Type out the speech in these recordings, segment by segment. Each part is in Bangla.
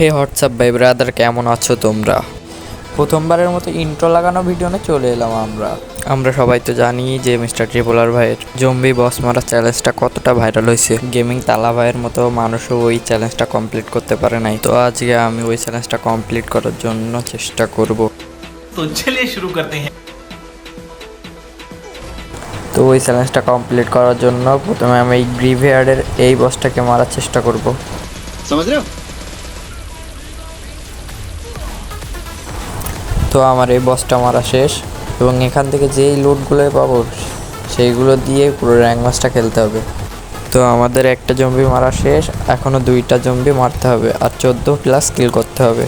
হে হোয়াটসঅ্যাপ ভাই ব্রাদার কেমন আছো তোমরা? প্রথমবারের মতো ইন্ট্রো লাগানো ভিডিও নিয়ে চলে এলাম আমরা। আমরা সবাই তো জানি যে মিস্টার ট্রিপোলার ভাইয়ের জম্বি বস মারা চ্যালেঞ্জটা কতটা ভাইরাল হয়েছে। গেমিং তালা ভাইয়ের মতো মানুষও ওই চ্যালেঞ্জটা কমপ্লিট করতে পারে নাই। তো আজকে আমি ওই চ্যালেঞ্জটা কমপ্লিট করার জন্য চেষ্টা করব। তো চলিয়ে শুরু করতে হ্যাঁ তো ওই চ্যালেঞ্জটা কমপ্লিট করার জন্য প্রথমে আমি এই গ্রিভিয়ার্ডের এই বসটাকে মারার চেষ্টা করব। সমাজ তো আমার এই বসটা মারা শেষ। এবং এখান থেকে যেই লুটগুলো পাবো, সেইগুলো দিয়ে পুরো র্যাঙ্ক ম্যাচটা খেলতে হবে। তো আমাদের একটা জম্বি মারা শেষ এখনও দুইটা জম্বি মারতে হবে, আর চোদ্দ প্লাস কিল করতে হবে।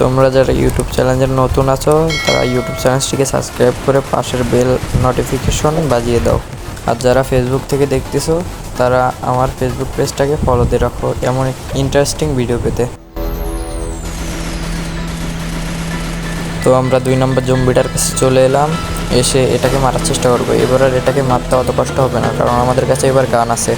তোমরা যারা ইউটিউব চ্যানেলের নতুন আছো, তারা ইউটিউব চ্যানেলটিকে সাবস্ক্রাইব করে পাশের বেল নোটিফিকেশন বাজিয়ে দাও। আর যারা ফেসবুক থেকে দেখতেছো, তারা আমার ফেসবুক পেজটাকে ফলো দিয়ে রাখো, এমন ইন্টারেস্টিং ভিডিও পেতে। তো আমরা দুই নম্বর জম্বিটার কাছে চলে এলাম। এসে এটাকে মারার চেষ্টা করব। এবার আর এটাকে মারতে অত কষ্ট হবে না, কারণ আমাদের কাছে এবার গান আছে।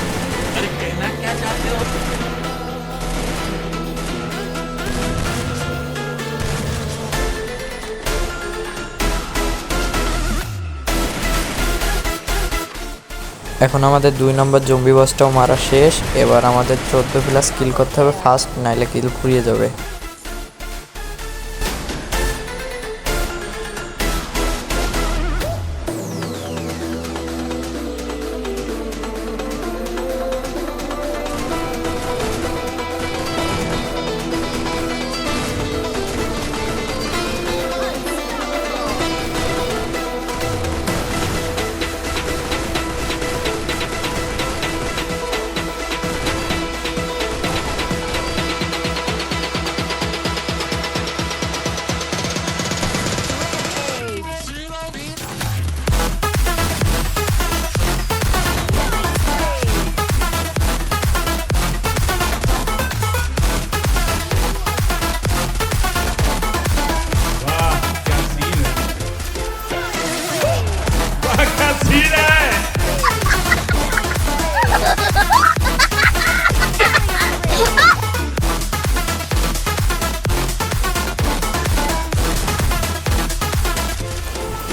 এখন আমাদের দুই নম্বর জম্বি বসটাও মারা শেষ। এবার আমাদের চোদ্দ প্লাস কিল করতে হবে ফার্স্ট, নাইলে কিল ফুরিয়ে যাবে।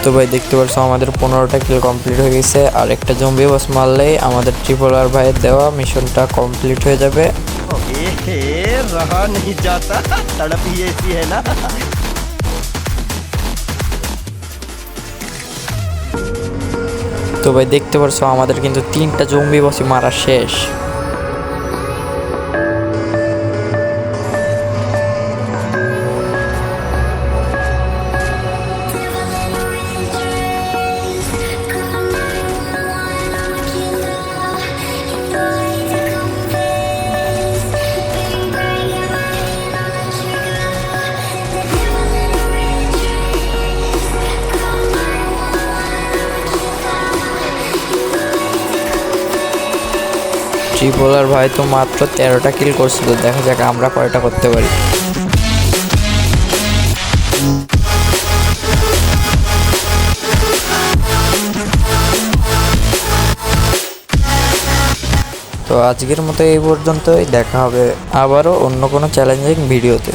তো ভাই দেখতে পাচ্ছ আমাদের পনেরোটা কিল কমপ্লিট হয়ে গেছে। আর একটা জম্বি বস মারলেই আমাদের ট্রিপল আর ভাইয়ের দেওয়া মিশনটা কমপ্লিট হয়ে যাবে। তো ভাই দেখতে পারছ আমাদের কিন্তু তিনটা জম্বি বসি মারা শেষ। ট্রিপল আর ভাই তো মাত্র তেরোটা কিল করছে তো দেখা যাক আমরা কয়টা করতে পারি। তো আজকের মতো এই পর্যন্তই, দেখা হবে আবারও অন্য কোনো চ্যালেঞ্জিং ভিডিওতে